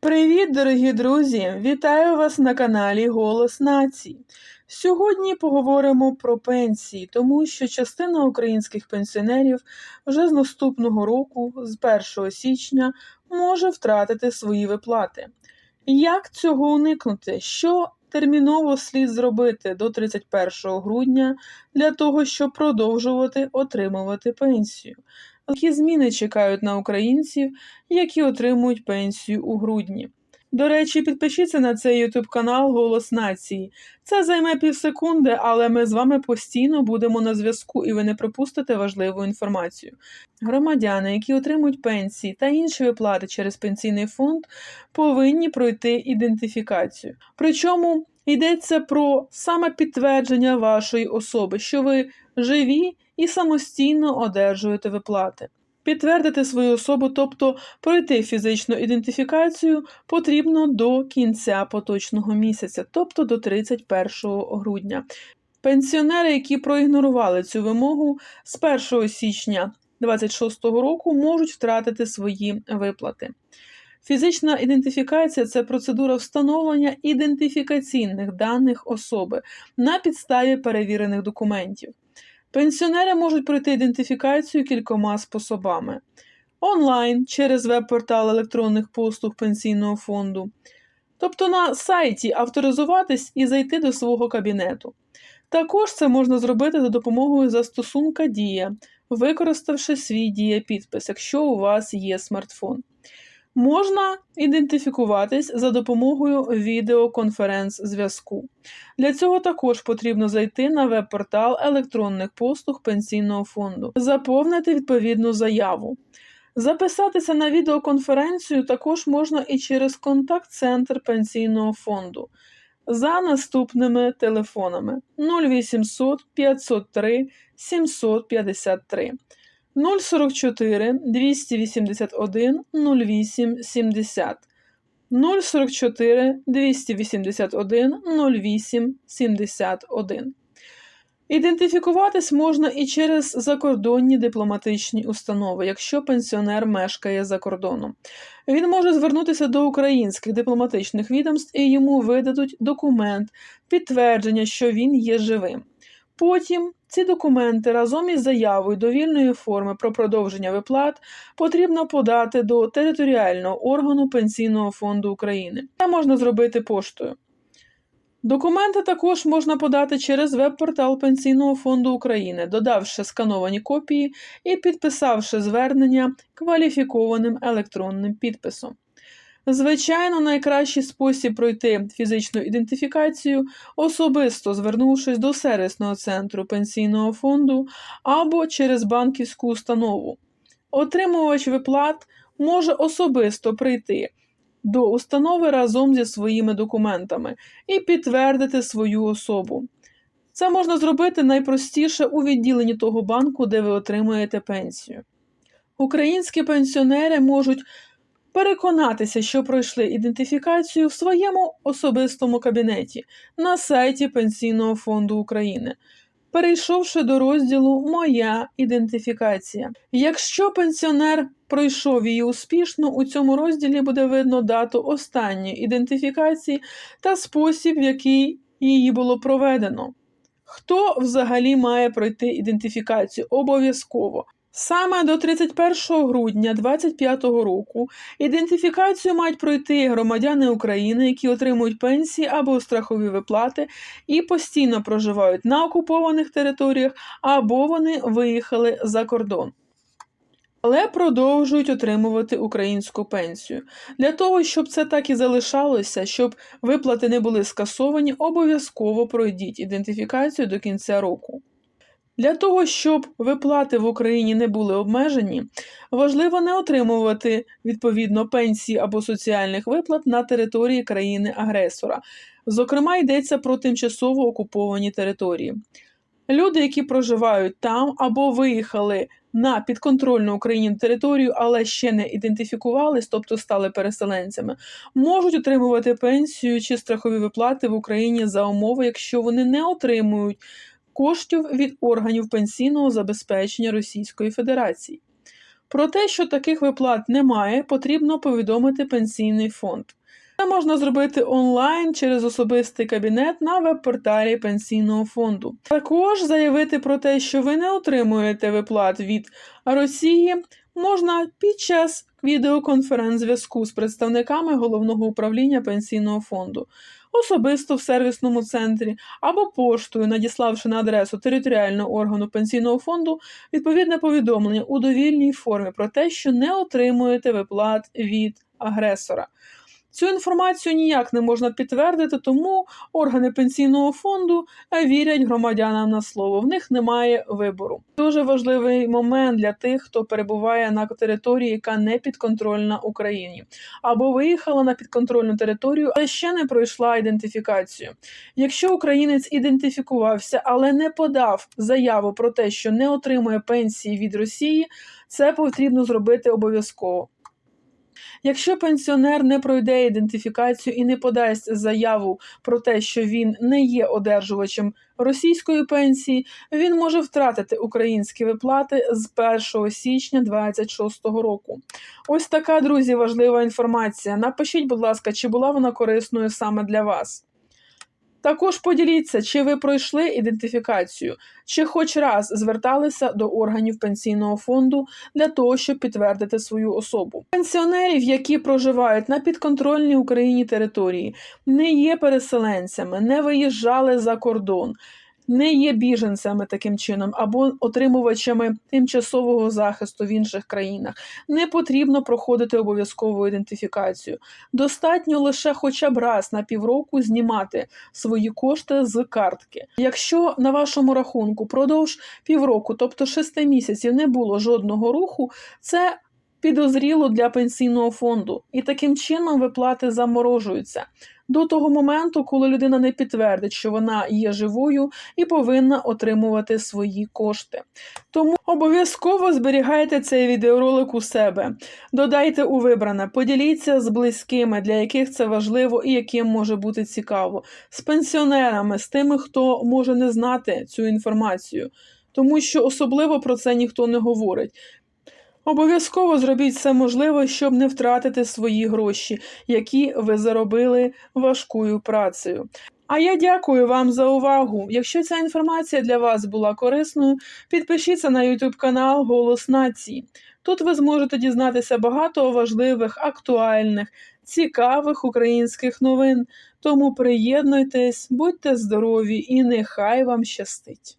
Привіт, дорогі друзі! Вітаю вас на каналі Голос Нації. Сьогодні поговоримо про пенсії, тому що частина українських пенсіонерів вже з наступного року, з 1 січня, може втратити свої виплати. Як цього уникнути? Що терміново слід зробити до 31 грудня для того, щоб продовжувати отримувати пенсію? Які зміни чекають на українців, які отримують пенсію у грудні? До речі, підпишіться на цей YouTube канал Голос Нації. Це займе півсекунди, але ми з вами постійно будемо на зв'язку і ви не пропустите важливу інформацію. Громадяни, які отримують пенсії та інші виплати через пенсійний фонд, повинні пройти ідентифікацію. Причому йдеться про саме підтвердження вашої особи, що ви живі і самостійно одержуєте виплати. Підтвердити свою особу, тобто пройти фізичну ідентифікацію, потрібно до кінця поточного місяця, тобто до 31 грудня. Пенсіонери, які проігнорували цю вимогу з 1 січня 2026 року, можуть втратити свої виплати. Фізична ідентифікація це процедура встановлення ідентифікаційних даних особи на підставі перевірених документів. Пенсіонери можуть пройти ідентифікацію кількома способами: онлайн через веб-портал електронних послуг пенсійного фонду, тобто на сайті авторизуватись і зайти до свого кабінету. Також це можна зробити за допомогою застосунка Дія, використавши свій дія-підпис, якщо у вас є смартфон. Можна ідентифікуватись за допомогою відеоконференц-зв'язку. Для цього також потрібно зайти на веб-портал електронних послуг пенсійного фонду, заповнити відповідну заяву. Записатися на відеоконференцію також можна і через контакт-центр пенсійного фонду за наступними телефонами 0800 503 753. 044 281 08 70 044 281 08 71. Ідентифікуватись можна і через закордонні дипломатичні установи, якщо пенсіонер мешкає за кордоном. Він може звернутися до українських дипломатичних відомств і йому видадуть документ, підтвердження, що він є живим. Потім ці документи разом із заявою довільної форми про продовження виплат потрібно подати до територіального органу Пенсійного фонду України. Це можна зробити поштою. Документи також можна подати через веб-портал Пенсійного фонду України, додавши скановані копії і підписавши звернення кваліфікованим електронним підписом. Звичайно, найкращий спосіб пройти фізичну ідентифікацію, особисто звернувшись до сервісного центру пенсійного фонду або через банківську установу. Отримувач виплат може особисто прийти до установи разом зі своїми документами і підтвердити свою особу. Це можна зробити найпростіше у відділенні того банку, де ви отримуєте пенсію. Українські пенсіонери можуть переконатися, що пройшли ідентифікацію в своєму особистому кабінеті на сайті Пенсійного фонду України, перейшовши до розділу Моя ідентифікація. Якщо пенсіонер пройшов її успішно, у цьому розділі буде видно дату останньої ідентифікації та спосіб, в який її було проведено. Хто взагалі має пройти ідентифікацію? Обов'язково. Саме до 31 грудня 2025 року ідентифікацію мають пройти громадяни України, які отримують пенсії або страхові виплати і постійно проживають на окупованих територіях, або вони виїхали за кордон. Але продовжують отримувати українську пенсію. Для того, щоб це так і залишалося, щоб виплати не були скасовані, обов'язково пройдіть ідентифікацію до кінця року. Для того, щоб виплати в Україні не були обмежені, важливо не отримувати відповідно пенсії або соціальних виплат на території країни-агресора. Зокрема, йдеться про тимчасово окуповані території. Люди, які проживають там або виїхали на підконтрольну Україні територію, але ще не ідентифікувались, тобто стали переселенцями, можуть отримувати пенсію чи страхові виплати в Україні за умови, якщо вони не отримують коштів від органів пенсійного забезпечення Російської Федерації. Про те, що таких виплат немає, потрібно повідомити пенсійний фонд. Це можна зробити онлайн через особистий кабінет на веб-порталі пенсійного фонду. Також заявити про те, що ви не отримуєте виплат від Росії, можна під час відеоконференц-зв'язку з представниками головного управління пенсійного фонду, особисто в сервісному центрі або поштою, надіславши на адресу територіального органу пенсійного фонду відповідне повідомлення у довільній формі про те, що не отримуєте виплат від агресора. Цю інформацію ніяк не можна підтвердити, тому органи пенсійного фонду вірять громадянам на слово. В них немає вибору. Дуже важливий момент для тих, хто перебуває на території, яка не підконтрольна Україні, або виїхала на підконтрольну територію, але ще не пройшла ідентифікацію. Якщо українець ідентифікувався, але не подав заяву про те, що не отримує пенсії від Росії, це потрібно зробити обов'язково. Якщо пенсіонер не пройде ідентифікацію і не подасть заяву про те, що він не є одержувачем російської пенсії, він може втратити українські виплати з 1 січня 2026 року. Ось така, друзі, важлива інформація. Напишіть, будь ласка, чи була вона корисною саме для вас. Також поділіться, чи ви пройшли ідентифікацію, чи хоч раз зверталися до органів пенсійного фонду для того, щоб підтвердити свою особу. Пенсіонерів, які проживають на підконтрольній Україні території, не є переселенцями, не виїжджали за кордон. Не є біженцями таким чином або отримувачами тимчасового захисту в інших країнах. Не потрібно проходити обов'язкову ідентифікацію. Достатньо лише хоча б раз на півроку знімати свої кошти з картки. Якщо на вашому рахунку продовж півроку, тобто шести місяців, не було жодного руху, це підозріло для пенсійного фонду, і таким чином виплати заморожуються. До того моменту, коли людина не підтвердить, що вона є живою і повинна отримувати свої кошти. Тому обов'язково зберігайте цей відеоролик у себе, додайте у вибране, поділіться з близькими, для яких це важливо і яким може бути цікаво, з пенсіонерами, з тими, хто може не знати цю інформацію, тому що особливо про це ніхто не говорить. Обов'язково зробіть все можливе, щоб не втратити свої гроші, які ви заробили важкою працею. А я дякую вам за увагу. Якщо ця інформація для вас була корисною, підпишіться на YouTube канал Голос Нації. Тут ви зможете дізнатися багато важливих, актуальних, цікавих українських новин. Тому приєднуйтесь, будьте здорові і нехай вам щастить!